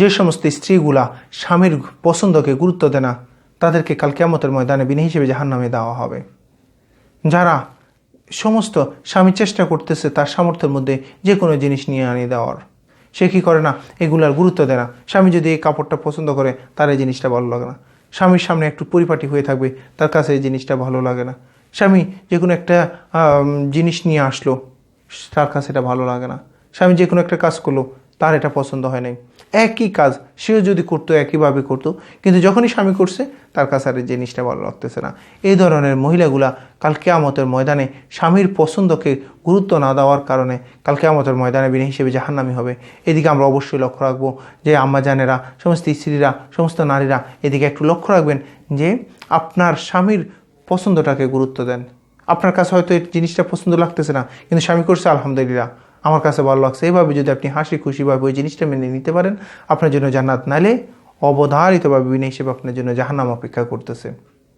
যে সমস্ত স্ত্রীগুলা স্বামীর পছন্দকে গুরুত্ব দেয় না, তাদেরকে কাল কেমতের ময়দানে বিনি হিসেবে জাহান নামে দেওয়া হবে। যারা সমস্ত স্বামী চেষ্টা করতেছে তার সামর্থ্যের মধ্যে যে কোনো জিনিস নিয়ে আনিয়ে দেওয়ার, সে কী করে না? এগুলার গুরুত্ব দেয় না। স্বামী যদি এই কাপড়টা পছন্দ করে, তার এই জিনিসটা ভালো লাগে না। স্বামীর সামনে একটু পরিপাটি হয়ে থাকবে, তার কাছে এই জিনিসটা ভালো লাগে না। স্বামী যে কোনো একটা জিনিস নিয়ে আসলো, তার কাছে এটা ভালো লাগে না। স্বামী যে কোনো একটা কাজ করল, তার এটা পছন্দ হয় নাই। একই কাজ, সেও যদি করতো, একইভাবে করতো। কিন্তু যখনই স্বামী করছে, তার কাছে আর জিনিসটা ভালো লাগতেছে না। এই ধরনের মহিলাগুলা কাল কেয়ামতের ময়দানে স্বামীর পছন্দকে গুরুত্ব না দেওয়ার কারণে কাল কেয়ামতের ময়দানে বিনে হিসেবে জাহান্নামি হবে। এদিকে আমরা অবশ্যই লক্ষ্য রাখব যে আম্মা জানেরা সমস্ত স্ত্রীরা, সমস্ত নারীরা এদিকে একটু লক্ষ্য রাখবেন যে আপনার স্বামীর পছন্দটাকে গুরুত্ব দেন। আপনার কাছে হয়তো এই জিনিসটা পছন্দ লাগতেছে না, কিন্তু স্বামী করছে, আলহামদুলিল্লাহ। আমার কাছে ভালো লাগছে। এইভাবে যদি আপনি হাসি খুশিভাবে ওই জিনিসটা মেনে নিতে পারেন, আপনার জন্য জান্নাত নালে অবধারিতভাবে বিনা হিসেবে আপনার জন্য জাহান্নাম অপেক্ষা করতেছে।